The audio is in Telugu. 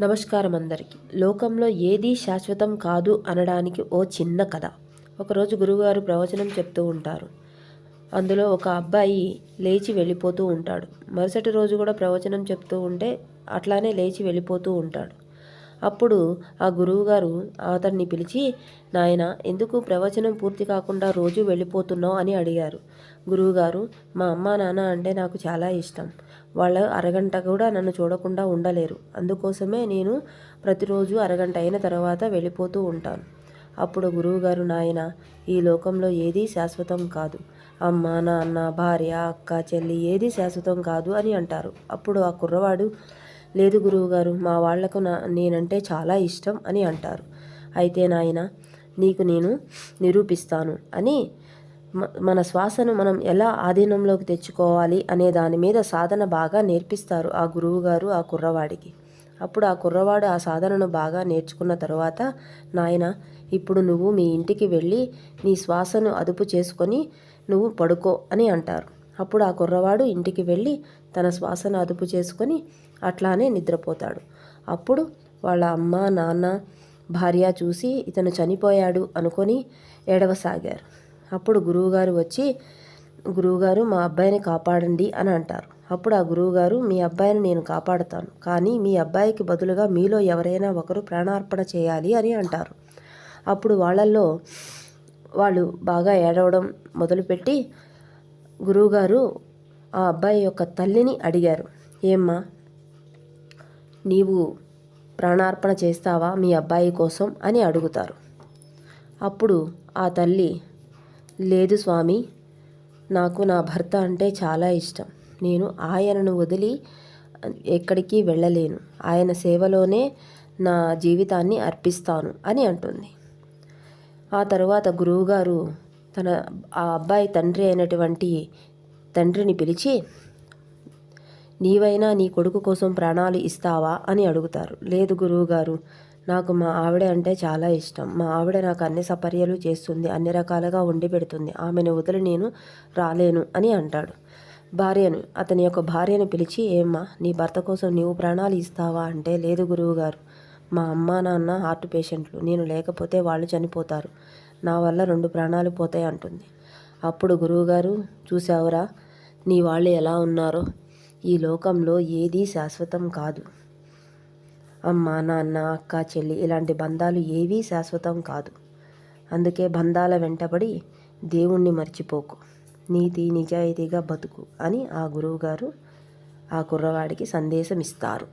నమస్కారం అందరికీ లోకంలో ఏదీ శాశ్వతం కాదు అనడానికి ఓ చిన్న కథ. ఒకరోజు గురువుగారు ప్రవచనం చెప్తూ ఉంటారు. అందులో ఒక అబ్బాయి లేచి వెళ్ళిపోతూ ఉంటాడు. మరుసటి రోజు కూడా ప్రవచనం చెప్తూ ఉంటే అట్లానే లేచి వెళ్ళిపోతూ ఉంటాడు. అప్పుడు ఆ గురువుగారు అతన్ని పిలిచి నాయన ఎందుకు ప్రవచనం పూర్తి కాకుండా రోజు వెళ్ళిపోతున్నావు? అని అడిగారు. గురువుగారు మా అమ్మ నాన్న అంటే నాకు చాలా ఇష్టం. వాళ్ళ అరగంట కూడా నన్ను చూడకుండా ఉండలేరు. అందుకోసమే నేను ప్రతిరోజు అరగంట అయిన తర్వాత వెళ్ళిపోతూ ఉంటాను. అప్పుడు గురువుగారు నాయన ఈ లోకంలో ఏదీ శాశ్వతం కాదు. అమ్మ నాన్న భార్య అక్క చెల్లి ఏదీ శాశ్వతం కాదు అని అంటారు. అప్పుడు ఆ కుర్రవాడు లేదు గురువుగారు మా వాళ్ళకు నా నేనంటే చాలా ఇష్టం అని అంటారు. అయితే నాయన నీకు నేను నిరూపిస్తాను అని మన శ్వాసను మనం ఎలా ఆధీనంలోకి తెచ్చుకోవాలి అనే దాని మీద సాధన బాగా నేర్పిస్తారు ఆ గురువుగారు ఆ కుర్రవాడికి. అప్పుడు ఆ కుర్రవాడు ఆ సాధనను బాగా నేర్చుకున్న తర్వాత నాయన ఇప్పుడు నువ్వు మీ ఇంటికి వెళ్ళి నీ శ్వాసను అదుపు చేసుకొని నువ్వు పడుకో అని అంటారు. అప్పుడు ఆ కుర్రవాడు ఇంటికి వెళ్ళి తన శ్వాసను అదుపు చేసుకొని అట్లానే నిద్రపోతాడు. అప్పుడు వాళ్ళ అమ్మ నాన్న భార్య చూసి ఇతను చనిపోయాడు అనుకొని ఏడవసాగారు. అప్పుడు గురువుగారు వచ్చి గురువుగారు మా అబ్బాయిని కాపాడండి అని అంటారు. అప్పుడు ఆ గురువుగారు మీ అబ్బాయిని నేను కాపాడుతాను కానీ మీ అబ్బాయికి బదులుగా మీలో ఎవరైనా ఒకరు ప్రాణార్పణ చేయాలి అని అంటారు. అప్పుడు వాళ్ళల్లో వాళ్ళు బాగా ఏడవడం మొదలుపెట్టి గురువుగారు ఆ అబ్బాయి యొక్క తల్లిని అడిగారు. ఏమ్మా నీవు ప్రాణార్పణ చేస్తావా మీ అబ్బాయి కోసం? అని అడుగుతారు. అప్పుడు ఆ తల్లి లేదు స్వామి నాకు నా భర్త అంటే చాలా ఇష్టం. నేను ఆయనను వదిలి ఎక్కడికి వెళ్ళలేను. ఆయన సేవలోనే నా జీవితాన్ని అర్పిస్తాను అని అంటుంది. ఆ తర్వాత గురువుగారు తన ఆ అబ్బాయి తండ్రి అయినటువంటి తండ్రిని పిలిచి నీవైనా నీ కొడుకు కోసం ప్రాణాలు ఇస్తావా? అని అడుగుతారు. లేదు గురువుగారు నాకు మా ఆవిడ అంటే చాలా ఇష్టం. మా ఆవిడ నాకు అన్ని సపర్యలు చేస్తుంది అన్ని రకాలుగా వండి పెడుతుంది. ఆమెను వదిలి నేను రాలేను అని అంటాడు. భార్యను అతని యొక్క భార్యను పిలిచి ఏమ్మా నీ భర్త కోసం నీవు ప్రాణాలు ఇస్తావా అంటే లేదు గురువుగారు మా అమ్మ నాన్న హార్ట్ పేషెంట్లు నేను లేకపోతే వాళ్ళు చనిపోతారు. నా వల్ల రెండు ప్రాణాలు పోతాయి అంటుంది. అప్పుడు గురువుగారు చూసావురా నీ వాళ్ళు ఎలా ఉన్నారో ఈ లోకంలో ఏదీ శాశ్వతం కాదు. అమ్మ నాన్న అక్క చెల్లి ఇలాంటి బంధాలు ఏవీ శాశ్వతం కాదు. అందుకే బంధాల వెంటబడి దేవుణ్ణి మర్చిపోకు. నీతి నిజాయితీగా బతుకు అని ఆ గురువుగారు ఆ కుర్రవాడికి సందేశం ఇస్తారు